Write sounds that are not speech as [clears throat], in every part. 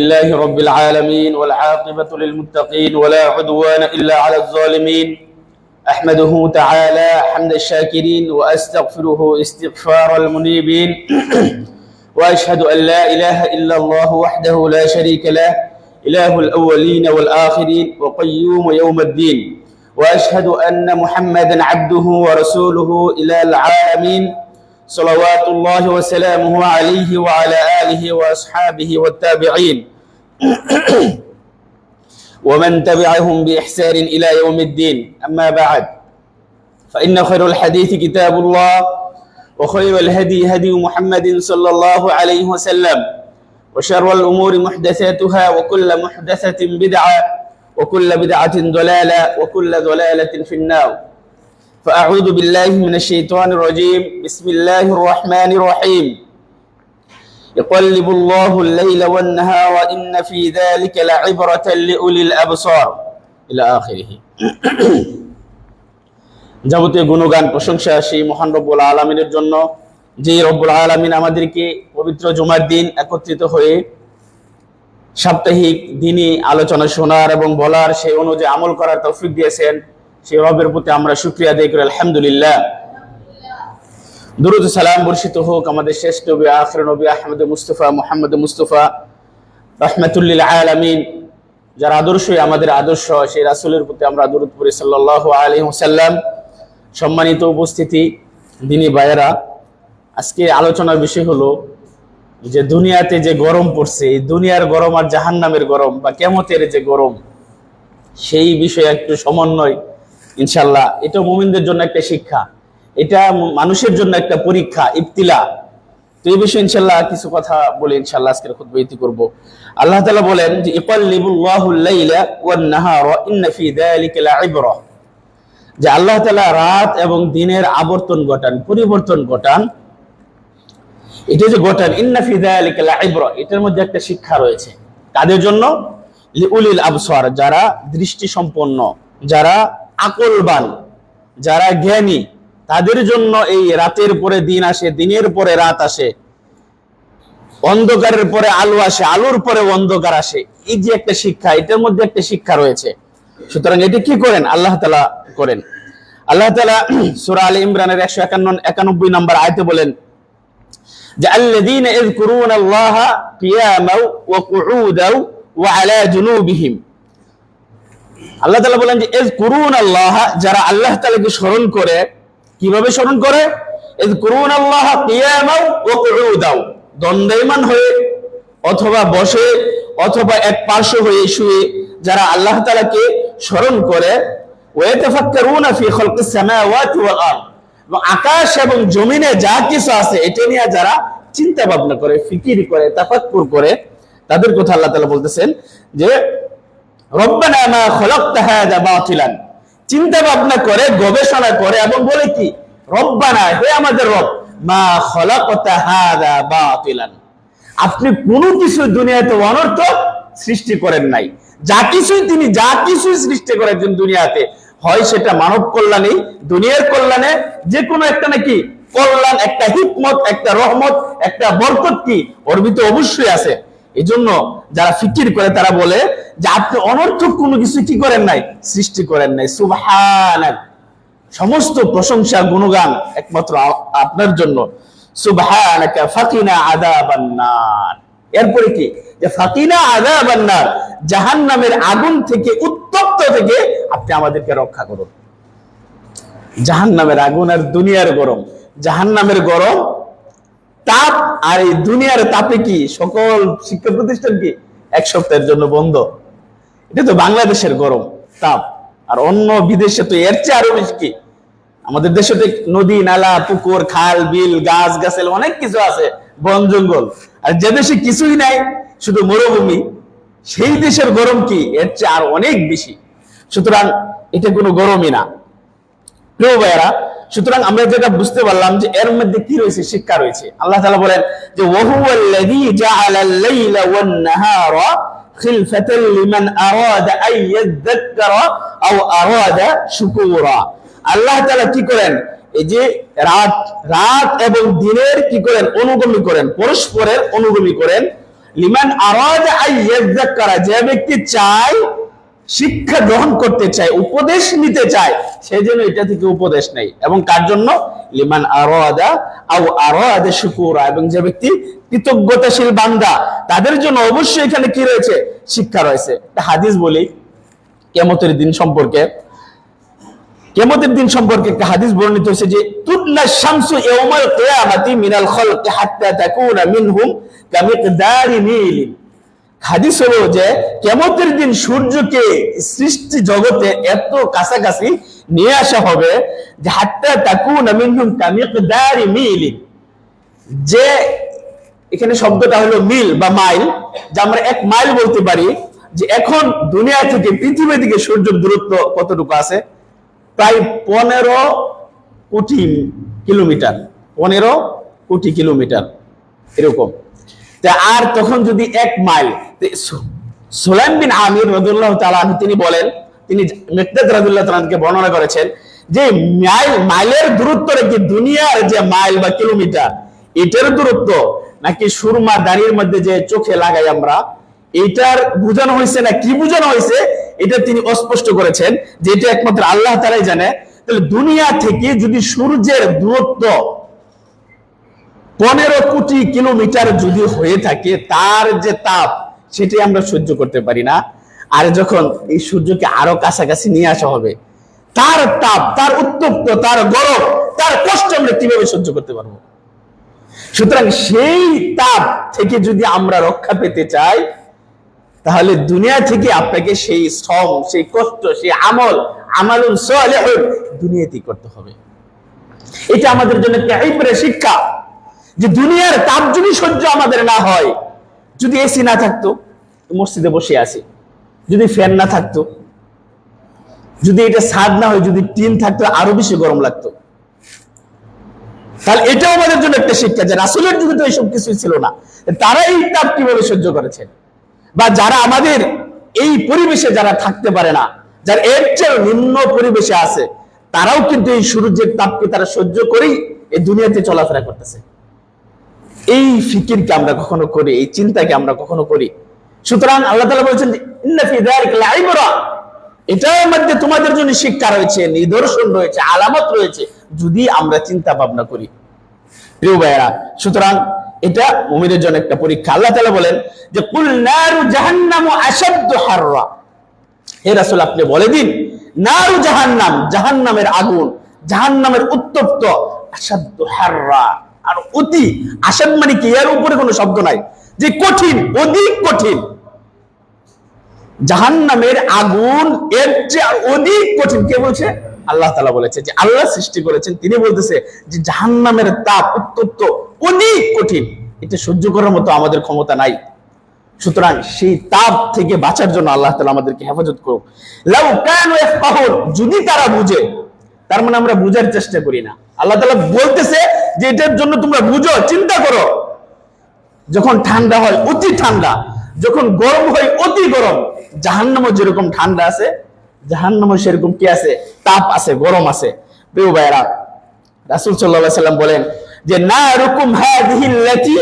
لله رب العالمين والعاقبة للمتقين ولا عدوان إلا على الظالمين. أحمده تعالى حمد الشاكرين وأستغفره استغفار المنيبين. [clears throat] وأشهد أن لا إله إلا الله وحده لا شريك له إله الأولين والآخرين وقيوم يوم الدين. وأشهد أن محمدا عبده ورسوله إلى العالمين. صلوات الله وسلامه عليه وعلى آله وأصحابه والتابعين. [clears throat] ومن تبعهم بإحسان إلى يوم الدين. أما بعد فإن خير الحديث كتاب الله وخير الهدي هدي محمد صلى الله عليه وسلم وشر الأمور محدثاتها وكل محدثة بدعة وكل بدعة ضلالة وكل ضلالة في النار. فأعوذ بالله من الشيطان الرجيم بسم الله الرحمن الرحيم يقلب الله الليل والنهار إن في ذلك لعبرة لأولي الأبصار إلى آخره যাবতীয় গুণগান প্রশংসা সেই মহান রব্বুল আলমিনের জন্য যে রব্বুল আলমিন আমাদেরকে পবিত্র জুমার দিন একত্রিত হয়ে সাপ্তাহিক দিনই আলোচনা শোনার এবং বলার সেই অনুযায়ী আমল করার তৌফিক দিয়েছেন সেই রবের প্রতি আমরা শুক্রিয়া আদায় করি, আলহামদুলিল্লাহ। দুরুদ সালাম বর্ষিত হোক আমাদের শ্রেষ্ঠ নবী, আখর নবী আহমদ মুস্তফা, মোহাম্মদ মুস্তফা, রহমতুল্লিল আলমিন। যার আদর্শই আমাদের আদর্শ, সেই রাসুলের প্রতি আমরা দুরুদ পড়ি সাল্লাহ আলী হুসাল্লাম সম্মানিত উপস্থিতি, দিনী বায়েরা আজকে আলোচনার বিষয় হলো যে দুনিয়াতে যে গরম পড়ছে, এই দুনিয়ার গরম আর জাহান্নামের গরম বা কেমতের যে গরম, সেই বিষয়ে একটু সমন্বয় ইনশাল্লাহ এটা মুমিনদের জন্য একটা শিক্ষা, এটা মানুষের জন্য একটা পরীক্ষা, ইবতিলা। তো এই বিষয়ে ইনশাল্লাহ কিছু কথা বলে ইনশাল্লাহ আজকের খুব বইতি করব। আল্লাহ তালা বলেন যে যে আল্লাহ তালা রাত এবং দিনের আবর্তন ঘটান পরিবর্তন ঘটান এটা যে ঘটান ইন্না ফি যালিকা লাইবরা, এটার মধ্যে একটা শিক্ষা রয়েছে। কাদের জন্য? উলিল আবসর, যারা দৃষ্টি সম্পন্ন যারা আকলবান যারা জ্ঞানী, তাদের জন্য এই রাতের পরে দিন আসে, দিনের পরে রাত আসে। অন্ধকারের পরে আলো আসে, আলোর পরে অন্ধকার আসে। এই যে একটা শিক্ষা, এটার মধ্যে একটা শিক্ষা রয়েছে। সুতরাং এটি কি করেন? আল্লাহ তালা করেন। আল্লাহ তালা সুরা আলী ইমরানের একশো একান্ন, একানব্বই নম্বর আয়তে বলেন, যে আল্লাহ ওয়া আল্লাহ তালা বলেন যে ইয়াযকুরুনা আল্লাহ যারা আল্লাহ তালাকে স্মরণ করে, কীভাবে স্মরণ করে? আল্লাহ কিয়ামাও ওয়া কুউদাও দণ্ডায়মান হয়ে, অথবা বসে, অথবা এক পার্শ্ব হয়ে শুয়ে, যারা আল্লাহ তালাকে স্মরণ করে আকাশ এবং জমিনে যা কিছু আছে, এটা নিয়ে যারা চিন্তা ভাবনা করে, ফিকির করে, তাফাক্কুর করে, তাদের কথা আল্লাহ তালা বলতেছেন যে রব্বানা মা চিন্তা ভাবনা করে, গবেষণা করে এবং বলে কি? রব্বানা, হে আমাদের রব, মা খলাকতা হাযা বাতিলান। আপনি কোনো কিছু দুনিয়াতে অনর্থক সৃষ্টি করেন নাই। যা কিছুই তিনি যা কিছুই সৃষ্টি করেছেন দুনিয়াতে, হয় সেটা মানব কল্যাণে দুনিয়ার কল্যাণে যে কোনো একটা নাকি কল্যাণ, একটা হিকমত, একটা রহমত, একটা বরকত কি? ওর অবশ্যই আছে। এই জন্য যারা ফিকির করে তারা বলে যে আপনি অনর্থক কোনো কিছু কি করেন নাই? সৃষ্টি করেন নাই। সুবহান সমস্ত প্রশংসা, গুণগান একমাত্র আপনার জন্য। সুবহানাকা ফাকিনা আযাবান নার। এরপরে কি? যে ফাকিনা আযাবান নার, জাহান্নামের আগুন থেকে, উত্তপ্ত থেকে আপনি আমাদেরকে রক্ষা করুন। জাহান্নামের আগুন আর দুনিয়ার গরম। জাহান্নামের গরম তাপ আর এই দুনিয়ার তাপে কি? সকল শিক্ষা প্রতিষ্ঠান কি এক সপ্তাহের জন্য বন্ধ? এটা তো বাংলাদেশের গরম, তাপ। আর অন্য বিদেশে তো এর চেয়ে আরও বেশি কি? আমাদের দেশে তো নদী, নালা, পুকুর, খাল, বিল, গাছ গাছেল অনেক কিছু আছে, বন, জঙ্গল। আর যে দেশে কিছুই নাই, শুধু মরুভূমি, সেই দেশের গরম কি? এর চেয়ে আর অনেক বেশি। সুতরাং এটা কোনো গরমই না। প্রিয় ভাইয়েরা সুতরাং আমরা যেটা বুঝতে পারলাম যে এর মধ্যে কি রয়েছে? শিক্ষা রয়েছে। আল্লাহ তাআলা বলেন যে খিলফাতাল লিমান আরাদা আও আরাদা শুকুরা। আল্লাহ তাআলা কি করেন? এই যে রাত রাত এবং দিনের কি করেন? অনুগমী করেন, পরস্পরের অনুগমী করেন। লিমান আরাদ আই ইয়াযাক্কারা যে ব্যক্তি চায় শিক্ষা গ্রহণ করতে চায়, উপদেশ নিতে চায় সে যেন এটা থেকে উপদেশ নেই। এবং কার জন্য? লিমান আরাদা আও আরাদা শুকুরা। এবং যে ব্যক্তি কৃতজ্ঞতাশীল বান্দা, তাদের জন্য অবশ্যই এখানে কি রয়েছে? শিক্ষা রয়েছে। হাদিস বলি কেমতের দিন সম্পর্কে। কেমতের দিন সম্পর্কে একটা হাদিস বর্ণিত হয়েছে যে তুদনা শামসু ইয়াউমাল কিয়ামাতি মিনাল খালকি হাত্তা তাকুনা মিনহুম কামিকদারি নীলিন হাদিস হলো যে কেমতের দিন সূর্যকে সৃষ্টি জগতে এত কাছাকাছি নিয়ে আসা হবে যে, হাত্তা তাকুনা মিনহুম কামিকদারি মিলিন যে, এখানে শব্দটা হলো মিল বা মাইল, যা আমরা এক মাইল বলতে পারি, যে এখন দুনিয়া থেকে পৃথিবী দিকে সূর্যের দূরত্ব কতটুকু আছে? প্রায় পনেরো কোটি কিলোমিটার। পনেরো কোটি কিলোমিটার। এরকম। আর তখন যদি এক মাইল সুলাইম বিন আমির রদুল্লাহ তালাহ তিনি বলেন, তিনি মেকদাদ রাদুল্লাহ তালাহকে বর্ণনা করেছেন যে মাইল, মাইলের দূরত্ব রেখে দুনিয়ার যে মাইল বা কিলোমিটার, এটার দূরত্ব নাকি সুরমা দাঁড়ির মধ্যে যে চোখে লাগাই আমরা, এটার বোঝানো হয়েছে না কি বোঝানো হয়েছে এটা তিনি অস্পষ্ট করেছেন যে এটা একমাত্র আল্লাহ তারাই জানে। তাহলে দুনিয়া থেকে যদি সূর্যের দূরত্ব পনেরো কোটি কিলোমিটার যদি হয়ে থাকে, তার যে তাপ, সেটি আমরা সহ্য করতে পারি না। আর যখন এই সূর্যকে আরও কাছাকাছি নিয়ে আসা হবে, তার তাপ, তার উত্তপ্ত, তার গরম, তার কষ্ট আমরা কীভাবে সহ্য করতে পারব? সুতরাং সেই তাপ থেকে যদি আমরা রক্ষা পেতে চাই, তাহলে দুনিয়া থেকে আপনাকে সেই শ্রম, সেই কষ্ট, সেই আমল, আমালুল সালেহ দুনিয়াতেই করতে হবে। এটা আমাদের জন্য শিক্ষা। যে দুনিয়ার তাপ যদি সহ্য আমাদের না হয়। যদি এসি না থাকতো মসজিদে বসে আছি। যদি ফ্যান না থাকতো, যদি এটা ছাদ না হয়, যদি টিন থাকতো, আরও বেশি গরম লাগতো। তাহলে এটাও আমাদের জন্য একটা শিক্ষা যে রাসুলের যুগে তো এইসব কিছুই ছিল না। তারা এই তাপ কীভাবে সহ্য করেছেন বা যারা আমাদের এই পরিবেশে যারা থাকতে পারে না, যারা এর চেয়ে নিম্ন পরিবেশে আছে, তারাও কিন্তু এই সূর্যের তাপকে তারা সহ্য করেই এই দুনিয়াতে চলাফেরা করতেছে। এই ফিকিরকে আমরা কখনো করি, এই চিন্তাকে আমরা কখনো করি। সুতরাং আল্লাহ তাআলা বলেছেন এটার মধ্যে তোমাদের জন্য শিক্ষা রয়েছে, নিদর্শন রয়েছে, আলামত রয়েছে, যদি আমরা চিন্তা ভাবনা করি। প্রিয় ভাইয়েরা, সুতরাং এটা মুমিনের জন্য একটা পরীক্ষা। আল্লাহ তাআলা বলেন যে, কুল নারু জাহান্নামু আশাদ্দু হাররা। হে রাসূল, আপনি বলে দিন, নারু জাহান্নাম, জাহান্নামের আগুন, জাহান্নামের উত্তপ্ত, আশাদ্দু হাররা। আর অতি আসাদ মানে কি এর উপরে কোনো শব্দ নাই। যে কঠিন, অধিক কঠিন। জাহান্নামের আগুন এর চেয়ে আর অধিক কঠিন। কে বলছে? আল্লাহ তালা বলেছে যে আল্লাহ সৃষ্টি করেছেন। তিনি বলতেছে যে জাহান্নামের তাপ উত্তপ্ত অধিক কঠিন। এটা সহ্য করার মতো আমাদের ক্ষমতা নাই। সুতরাং সেই তাপ থেকে বাঁচার জন্য আল্লাহ তালা আমাদেরকে হেফাজত করুক। লাউ কানু ইয়াফকাহুন, যদি তারা বুঝে, তার মানে আমরা বুঝার চেষ্টা করি না। আল্লাহ তালা বলতেছে যে এটার জন্য তোমরা বুঝো, চিন্তা করো। যখন ঠান্ডা হয়, অতি ঠান্ডা। যখন গরম হয়, অতি গরম। জাহান্নামও যেরকম ঠান্ডা আছে, জাহান্নামও সেরকম কি আছে? তাপ আছে, গরম আছে। ভাইরা রাসূল আলাইহি সাল্লাম বলেন যে, নারুকুম হাদিহি আল্লাতি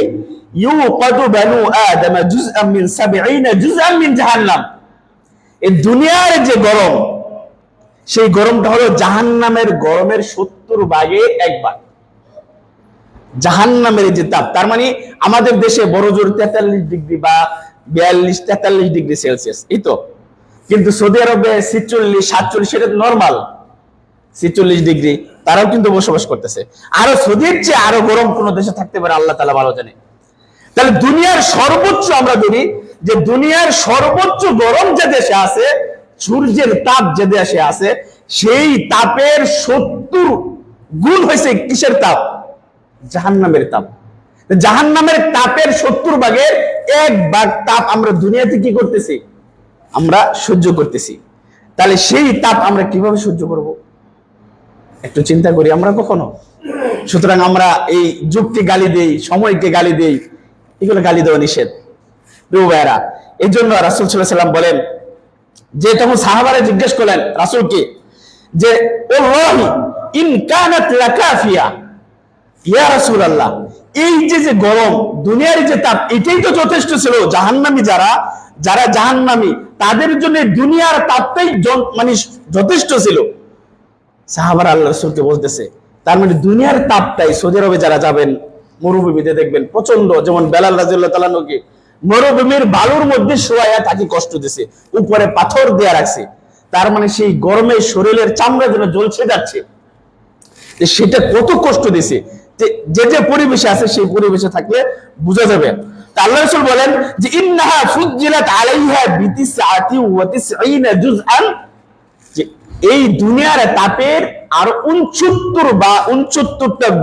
ইউকাদু বানু আদম জুজআম 70 জুজআম জাহান্নাম। এই দুনিয়ার যে গরম, সেই গরমটা হলো জাহান্নামের গরমের 70 ভাগে এক জাহান্নামের যে তাপ, তার মানে আমাদের দেশে বড় জোর তেতাল্লিশ ডিগ্রি বা বিয়াল্লিশ, তেতাল্লিশ ডিগ্রি সেলসিয়াস, এই তো? কিন্তু সৌদি আরবে ছিচল্লিশ, সাতচল্লিশ, সেটা নর্মাল, ছিচল্লিশ ডিগ্রি, তারাও কিন্তু বসবাস করতেছে। আরও সৌদির চেয়ে আরও গরম কোন দেশে থাকতে পারে, আল্লাহ তালা ভালো জানে। তাহলে দুনিয়ার সর্বোচ্চ আমরা ধরি যে দুনিয়ার সর্বোচ্চ গরম যে দেশে আছে, সূর্যের তাপ যে দেশে আছে, সেই তাপের সত্তর গুণ হয়েছে কিসের তাপ? জাহান্নামের তাপ। জাহান্নামের তাপের সত্তর ভাগের এক ভাগ তাপ আমরা দুনিয়াতে কি করতেছি? আমরা সহ্য করতেছি। তাহলে সেই তাপ আমরা কীভাবে সহ্য করব? একটু চিন্তা করি আমরা কখনো? সুতরাং আমরা এই যুগকে গালি দেই, সময়কে গালি দেই, এগুলো গালি দেওয়া নিষেধ। ভাইয়েরা এই জন্য রাসুল সাল্লাহ সাল্লাম বলেন, যে তখন সাহাবারে জিজ্ঞেস করলেন রাসুলকে যে ও ইন কানাত দুনিয়ার তাপটাই সৌদি আরবে যারা যাবেন, মরুভূমিতে দেখবেন প্রচণ্ড যেমন বেলাল মরুভূমির বালুর মধ্যে শোয়া তাকে কষ্ট দিছে, উপরে পাথর দেয়া রাখছে। তার মানে সেই গরমে শরীরের চামড়া যেন জ্বলছে যাচ্ছে সেটা কত কষ্ট দিছে। যে যে পরিবেশে আছে সেই পরিবেশে থাকলে বোঝা যাবে।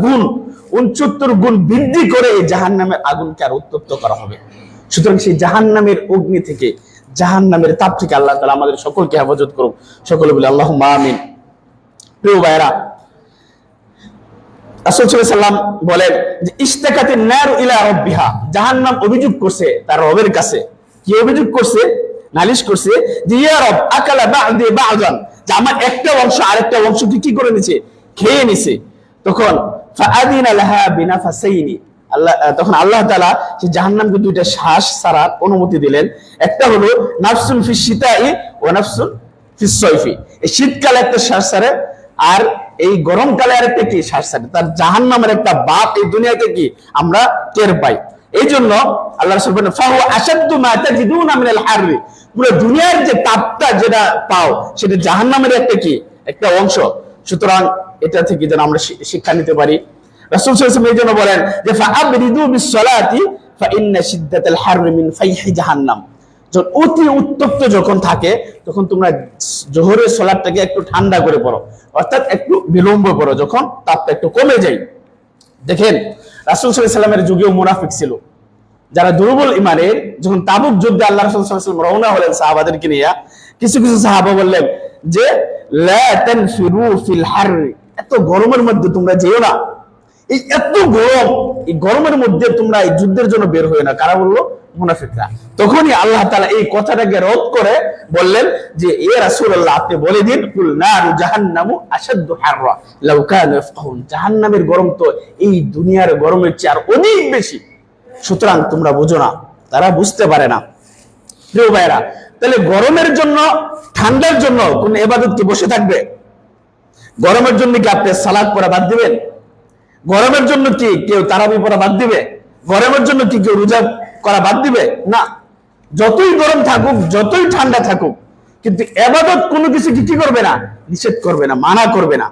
গুণ গুণ বৃদ্ধি করে আগুনকে আর উত্তপ্ত করা হবে। সুতরাং সেই জাহান্নামের অগ্নি থেকে, জাহান্নামের তাপ থেকে আল্লাহ আমাদের সকলকে হেফাজত করুক। সকলে বলে আল্লাহ আমিন। প্রিয় ভাইরা রাসূল সাল্লাল্লাহু আলাইহি সাল্লাম বলেন যে ইস্তাকাতিন নারু ইলা রাব্বিহা জাহান্নাম অভিযোগ করছে তার রবের কাছে। কি অভিযোগ করছে? নালিশ করছে যে ইয়া রব আকালা যে আমার একটা অংশ আরেকটা অংশকে কি করে নিছে? খেয়ে নিছে। তখন ফাআদিনা লাহা বিনাফাসাইনি আল্লাহ আহ, তখন আল্লাহ তাআলা যে জাহান্নামকে দুইটা শ্বাস ছাড়ার অনুমতি দিলেন। একটা হলো নাফসুন ফিস শীতাই নাফসুন ফিস সাইফি এই শীতকালে একটা শ্বাস ছাড়ে আর এই গরমকালে আর একটা কি শ্বাস ছাড়ে তার জাহান্নামের একটা বাপ এই দুনিয়াতে কি আমরা টের পাই। এই জন্য আল্লাহ পুরো দুনিয়ার যে তাপটা যেটা পাও, সেটা জাহান্নামের একটা কি? একটা অংশ। সুতরাং এটা থেকে যেন আমরা শিক্ষা নিতে পারি। রাসূল সাল্লাল্লাহু আলাইহি জন্য বলেন যে, ফাআবরিদু বিস-সালাতি, ফাইন্না শিদ্দাতাল হাররি মিন ফাইহি জাহান্নাম। অতি উত্তপ্ত যখন থাকে, তখন তোমরা জোহরের সোলারটাকে একটু ঠান্ডা করে পড়ো। অর্থাৎ একটু বিলম্ব করো যখন তাপটা একটু কমে যায়। দেখেন, রাসুল সাল্লামের যুগেও মুনাফিক ছিল। যারা দুর্বল ইমানের যখন তাবুক যুদ্ধে আল্লাহ রাসূল আলাইহি রওনা হলেন সাহাবাদেরকে নিয়ে, কিছু কিছু সাহাবা বললেন যে ফিল হার এত গরমের মধ্যে তোমরা যেও না। এই এত গরম, এই গরমের মধ্যে তোমরা এই যুদ্ধের জন্য বের হয়ে না। কারা বলল? মুনাফিকরা। তখনই আল্লাহ তাআলা এই কথাটাকে রদ করে বললেন যে, এ রাসূলুল্লাহ, আপনি বলে দিন, কুল নারু জাহান্নামু আশাদ্দু হাররা। লাউ কানু ইয়াফকাহুন জাহান্নামের গরম তো এই দুনিয়ার গরমের চেয়ে আর অনেক বেশি। সুতরাং তোমরা বুঝো না, তারা বুঝতে পারে না। প্রিয় ভাইরা তাহলে গরমের জন্য, ঠান্ডার জন্য কোন এবাদত কি বসে থাকবে? গরমের জন্য কি আপনি সালাদ পড়া বাদ দিবেন? গরমের জন্য কি কেউ তারাবি পড়া বাদ দিবে? গরমের জন্য কি কেউ রোজা করা বাদ দিবে? না। যতই গরম থাকুক, যতই ঠান্ডা থাকুক, কিন্তু এবাদত কোনো কিছু কি করবে না? নিষেধ করবে না, মানা করবে না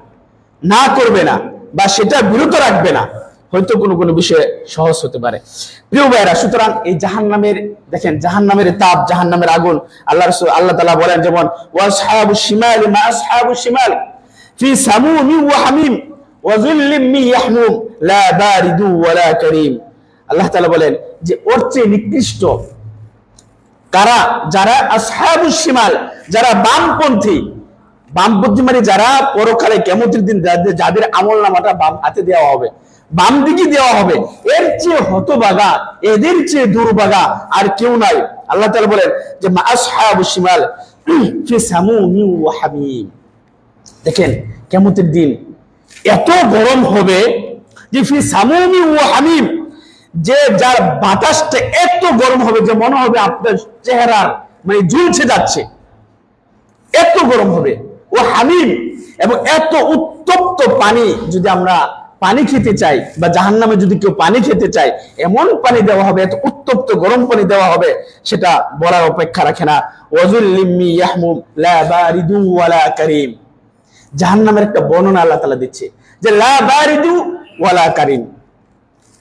না করবে না, বা সেটা বিরত রাখবে না। হয়তো কোনো কোনো বিষয়ে সহজ হতে পারে। প্রিয় ভাইরা সুতরাং এই জাহান্নামের, দেখেন, জাহান্নামের তাপ, জাহান্নামের আগুন, আল্লাহ রাসূল, আল্লাহ তালা বলেন যেমন ওয়াসহাবুশ শিমাল মা আসহাবুশ শিমাল ফি সামুমি ওয়া হামিম। আল্লাহ তাআলা বলেন যে, ওর চেয়ে নিকৃষ্ট কারা? যারা আসহাবুস যারা বামপন্থী। বামপন্থী মানে যারা পরকালে কেমতির দিন যাদের- আমল নামাটা বাম হাতে দেওয়া হবে, বাম দিকে দেওয়া হবে, এর চেয়ে হতবাগা, এদের চেয়ে দুর্বাগা আর কেউ নাই। আল্লাহ তাআলা বলেন যে, মা আসহাবুস শিমাল, ফি সামুমি ওয়া দেখেন কেমতের দিন এত গরম হবে যে ফি সামুমি ও হামিম, যে যার বাতাসটা এত গরম হবে যে মনে হবে আপনার চেহারার মানে ঝুলছে যাচ্ছে। এত গরম হবে। ও হামিম, এবং এত উত্তপ্ত পানি যদি আমরা পানি খেতে চাই বা জাহান্নামে যদি কেউ পানি খেতে চায়, এমন পানি দেওয়া হবে, এত উত্তপ্ত গরম পানি দেওয়া হবে, সেটা বলার অপেক্ষা রাখে না। ওয়াজুল্লিম্মি ইয়াহমুম, লা বারিদু ওয়ালা কারীম। জাহান্নামের একটা বর্ণনা আল্লাহ তালা দিচ্ছে যে, লা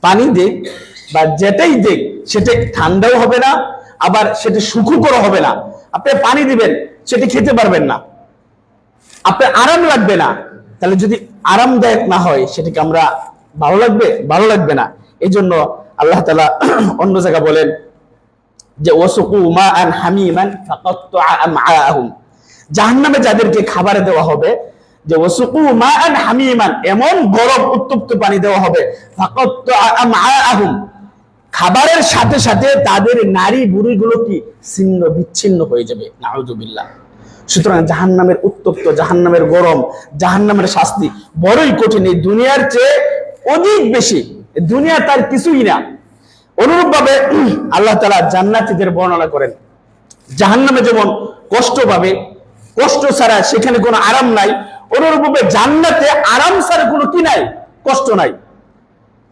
পানি দেখ বা যেটাই দেখ সেটা ঠান্ডাও হবে না, আবার সেটা সুখকর হবে না। আপনি পানি দিবেন, সেটি খেতে পারবেন না। আপনার আরাম লাগবে না। তাহলে যদি আরামদায়ক না হয়, সেটাকে আমরা ভালো লাগবে? ভালো লাগবে না। এই জন্য আল্লাহ তালা [clears throat] অন্য জায়গা বলেন যে ওসুকু মা আন হামিমান জাহান্নামে যাদেরকে খাবার দেওয়া হবে যে ওসুকু মা হামিমান, এমন গরম উত্তপ্ত পানি দেওয়া হবে। খাবারের সাথে সাথে তাদের নারী বুড়িগুলো কি ছিন্ন, বিচ্ছিন্ন হয়ে যাবে? নাউজুবিল্লাহ। সুতরাং জাহান্নামের উত্তপ্ত, জাহান্নামের গরম, জাহান্নামের শাস্তি বড়ই কঠিন। এই দুনিয়ার চেয়ে অধিক বেশি দুনিয়া তার কিছুই না। অনুরূপ ভাবে আল্লাহ তালা জান্নাতীদের বর্ণনা করেন। জাহান্নামে যেমন কষ্ট পাবে, কষ্ট ছাড়া সেখানে কোনো আরাম নাই। অনুরূপভাবে জান্নাতে আরাম ছাড়া কোনো কি নাই? কষ্ট নাই।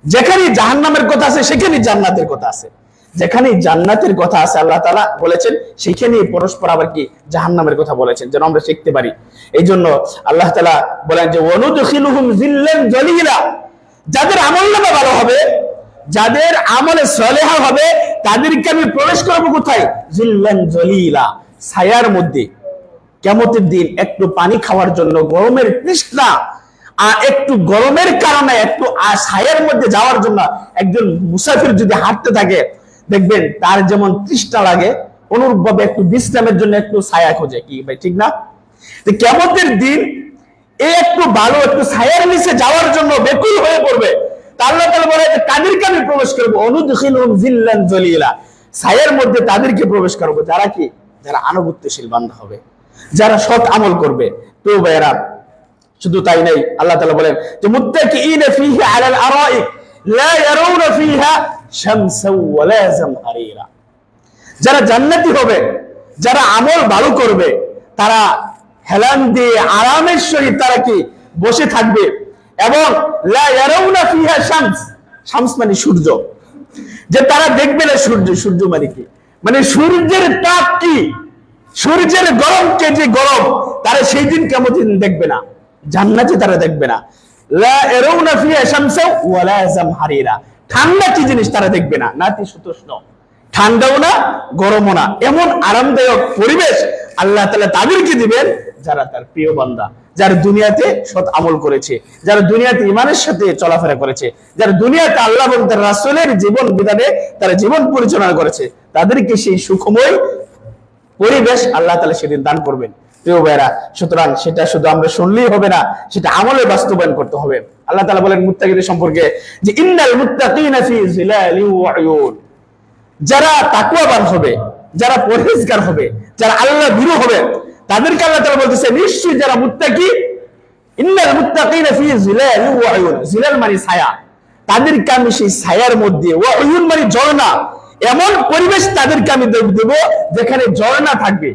যেখানে জাহান্নামের কথা আছে সেখানে জান্নাতের কথা আছে। যেখানে জান্নাতের কথা আছে, আল্লাহ তালা বলেছেন সেখানে পরস্পর আবার কি জাহান্নামের কথা বলেছেন, যেন আমরা শিখতে পারি। এই জন্য আল্লাহ তালা বলেন যে অনুদখিলুহুম জিল্লান জলিলা যাদের আমল নামা ভালো হবে, যাদের আমলে সলেহা হবে, তাদেরকে আমি প্রবেশ করব কোথায়? জিল্লান জলিলা ছায়ার মধ্যে। কেমতের দিন একটু পানি খাওয়ার জন্য গরমের তৃষ্ণা আর একটু গরমের কারণে একটু ছায়ার মধ্যে যাওয়ার জন্য একজন মুসাফির যদি হাঁটতে থাকে, দেখবেন তার যেমন তৃষ্ণা লাগে অনুরূপ ভাবে একটু বিশ্রামের জন্য একটু ছায়া খোঁজে। কি ভাই, ঠিক না? কেমতের দিন এই একটু ভালো, একটু ছায়ার নিচে যাওয়ার জন্য বেকুল হয়ে পড়বে। আল্লাহ তাআলা বলে তাদেরকে আমি প্রবেশ করব। অনুদখিলুহুম জিল্লান জলিলা। মধ্যে তাদেরকে প্রবেশ করব। যারা কি? যারা আনুগত্যশীল বান্ধা হবে। যারা সৎ আমল করবে। তো শুধু তাই নাই, আল্লাহ বলেন যে আলাল আরাইক লা ইয়ারাউনা ফীহা জামহারিরা যারা জান্নাতি হবে, যারা আমল ভালো করবে, তারা হেলান দিয়ে আরামের সহিত তারা কি বসে থাকবে? এবং লা ইয়ারাউনা ফিহা শামস শামস মানে সূর্য। যে তারা দেখবে না সূর্য সূর্য মানে কি? মানে সূর্যের তাপ কি? সূর্যের গরম কে যে গরম, তারা সেই দিন কেমন দিন দেখবে না। জান্নাতে তারা দেখবে না। ঠান্ডা কি জিনিস তারা দেখবে না? নাতিশীতোষ্ণ ঠান্ডাও না, গরমও না। এমন আরামদায়ক পরিবেশ আল্লাহ তাআলা তাদেরকে দিবেন যারা তার প্রিয় বান্দা, যারা দুনিয়াতে সৎ আমল করেছে, যারা দুনিয়াতে ইমানের সাথে চলাফেরা করেছে, যারা দুনিয়াতে আল্লাহ এবং তার রাসূলের জীবন বিধানে তারা জীবন পরিচালনা করেছে। তাদেরকে সেই সুখময় পরিবেশ আল্লাহ তাআলা সেদিন দান করবেন। প্রিয় ভাইরা সুতরাং সেটা শুধু আমরা শুনলেই হবে না, সেটা আমলে বাস্তবায়ন করতে হবে। আল্লাহ তাআলা বলেন মুত্তাকিদের সম্পর্কে যে, ইন্নাল মুত্তাকিনা ফি জিলালি যারা তাকুয়াবান হবে, যারা পরহেজগার হবে, যারা আল্লাহ ভীরু হবে, তাদেরকে আল্লাহ তাআলা বলতেছে, নিশ্চয়ই যারা মুত্তাকি, ইন্নাল মুত্তাকিনা ফি জিলালি ওয়া উয়ুন। জিলাল মানে ছায়া। তাদেরকে আমি সেই ছায়ার মধ্যে, ওয়া উয়ুন মানে ঝর্ণা। এমন পরিবেশ তাদেরকে আমি দেব যেখানে ঝর্ণা থাকবে।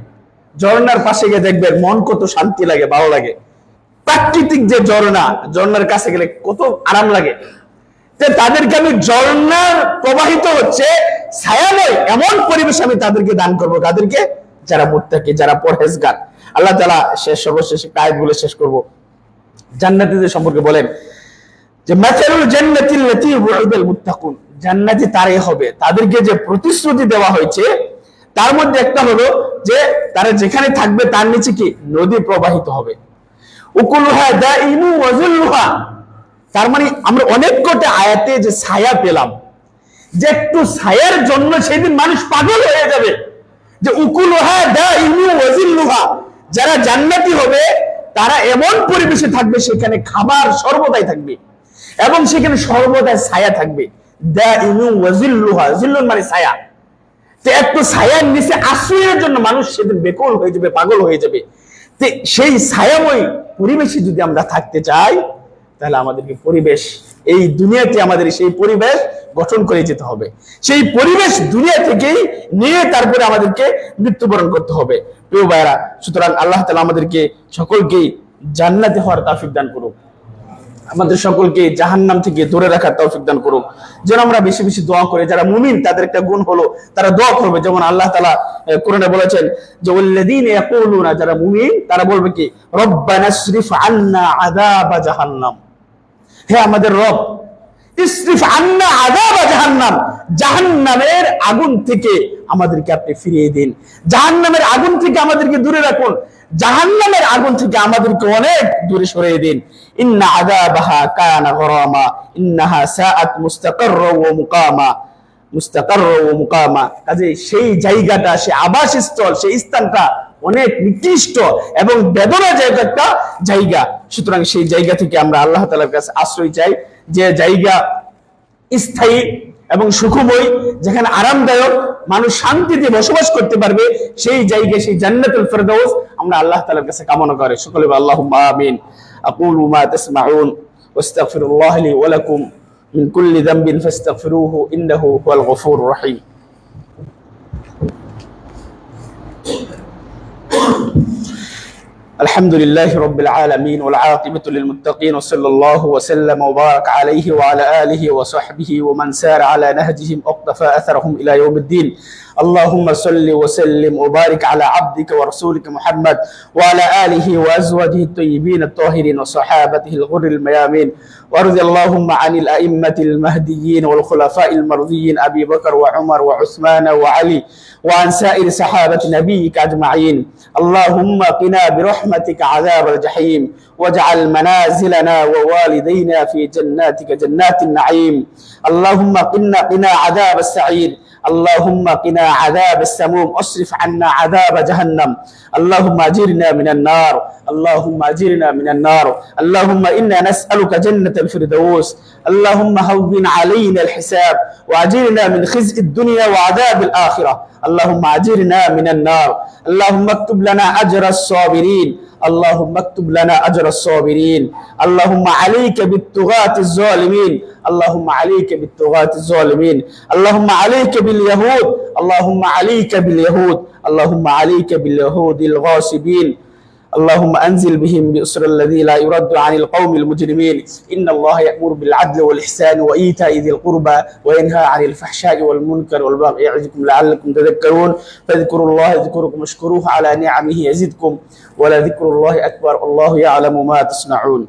ঝর্ণার পাশে গিয়ে দেখবেন মন কত শান্তি লাগে, ভালো লাগে। প্রাকৃতিক যে ঝর্ণা, ঝর্ণার কাছে গেলে কত আরাম লাগে। যে তাদেরকে আমি ঝর্ণার প্রবাহিত হচ্ছে ছায়ালয় এমন পরিবেশ আমি তাদেরকে দান করব, তাদেরকে যারা মুত্তাকি, যারা পরহেজগার। আল্লাহ তালা শেষ, সর্বশেষ কায়দগুলো শেষ করব। জান্নাতীদের সম্পর্কে বলেন যে, মাসালুল জান্নাতিল লাতী মুত্তাকুন। জান্নাতি তারাই হবে। তাদেরকে যে প্রতিশ্রুতি দেওয়া হয়েছে, তার মধ্যে একটা হলো যে, তারা যেখানে থাকবে, তার নিচে কি? নদী প্রবাহিত হবে। যুল্লুহা তার মানে আমরা অনেক কটা আয়াতে যে ছায়া পেলাম। যে একটু ছায়ার জন্য সেদিন মানুষ পাগল হয়ে যাবে। যে উকুলুহা যুল্লুহা যারা জান্নাতি হবে, তারা এমন পরিবেশে থাকবে, সেখানে খাবার সর্বদাই থাকবে। এবং সেখানে সর্বদাই ছায়া থাকবে। মানে ছায়া। তো একটু ছায়ার নিচে আশ্রয়ের জন্য মানুষ সেদিন বেকল হয়ে যাবে, পাগল হয়ে যাবে। সেই ছায়াময় পরিবেশে যদি আমরা থাকতে চাই, তাহলে আমাদেরকে পরিবেশ, এই দুনিয়াতে আমাদের সেই পরিবেশ গঠন করে যেতে হবে। সেই পরিবেশ দুনিয়া থেকেই নিয়ে তারপরে আমাদেরকে মৃত্যুবরণ করতে হবে। প্রিয় ভাইরা সুতরাং আল্লাহ তালা আমাদেরকে সকলকেই জান্নাতে হওয়ার তাফিক দান করুক। আমাদের সকলকে জাহান্নাম থেকে দূরে রাখার তৌফিক দান করুক। যেন আমরা বেশি বেশি দোয়া করে যারা মুমিন তাদের একটা গুণ হলো তারা দোয়া করবে। যেমন আল্লাহ আহ, কোরআনে বলেছেন যে ওয়াল্লাযীনা ইয়াকুলুনা যারা মুমিন তারা বলবে কি? রব্বানা ইসরিফ আন্না আযাবা জাহান্নাম হে আমাদের রব ইসরিফ আন্না আযাবা জাহান্নাম জাহান্নামের আগুন থেকে আমাদেরকে আপনি ফিরিয়ে দিন। জাহান্নামের আগুন থেকে আমাদেরকে দূরে রাখুন। জাহান্নামের আগুন থেকে আমাদেরকে অনেক দূরে সরিয়ে দিন। ইন্না আযাবাহা কানা গরামা, ইন্নাহা সাআত মুস্তাকাররা ওয়া মুকামা। মুস্তাকাররা ওয়া মুকামা। কাজে সেই জায়গাটা সেই আবাসস্থল সেই স্থানটা অনেক নিকৃষ্ট এবং বেদনাদায়ক একটা জায়গা। সুতরাং সেই জায়গা থেকে আমরা আল্লাহ তাআলার কাছে আশ্রয় চাই। যে জায়গা স্থায়ী এবং সুখময় যেখানে আরামদায়ক মানুষ শান্তিতে বসবাস করতে পারবে, সেই জায়গায় সেই জান্নাতুল ফেরদৌস আমরা আল্লাহ তাআলার কাছে কামনা করে। সকলে আল্লাহ আমিন। আকুল মা তাসমাউন, ওয়াস্তাগফিরুল্লাহ লি ওয়া লাকুম মিন কুল্লি যামবিন ফাস্তাগফিরুহু ইন্নাহু হুয়াল গফুরুর রহিম। الحمد لله رب العالمين والعاقبة للمتقين وصلى الله وسلم وبارك عليه وعلى آله وصحبه ومن سار على نهجهم اقتفى أثرهم إلى يوم الدين. اللهم صل وسلم وبارك على عبدك ورسولك محمد وعلى آله وأزواجه الطيبين الطاهرين وصحابته الغر الميامين وارض اللهم عن الأئمة المهديين والخلفاء المرضيين أبي بكر وعمر وعثمان وعلي وعن سائر صحابة نبيك أجمعين. اللهم قنا برحمتك عذاب الجحيم واجعل منازلنا ووالدينا في جناتك جنات النعيم. اللهم قنا قنا عذاب السعير. اللهم قنا عذاب السموم اصرف عنا عذاب جهنم. اللهم أجرنا من النار. اللهم أجرنا من النار. اللهم إنا نسألك جنة الفردوس. اللهم هون علينا الحساب وأجرنا من خزي الدنيا وعذاب الآخرة. اللهم أجرنا من النار. اللهم اكتب لنا أجر الصابرين. اللهم اكتب لنا أجر الصابرين. اللهم عليك بالطغاة الظالمين. اللهم عليك بالطغاة الظالمين. اللهم عليك باليهود. اللهم عليك باليهود. اللهم عليك باليهود الغاصبين. اللهم أنزل بهم بأسر الذي لا يرد عن القوم المجرمين. إن الله يأمر بالعدل والإحسان وإيتاء ذي القربى وينهى عن الفحشاء والمنكر والبغي. يعظكم لعلكم تذكرون. فاذكروا الله يذكركم واشكروه على نعمه يزدكم. ولذكر الله أكبر. الله يعلم ما تصنعون.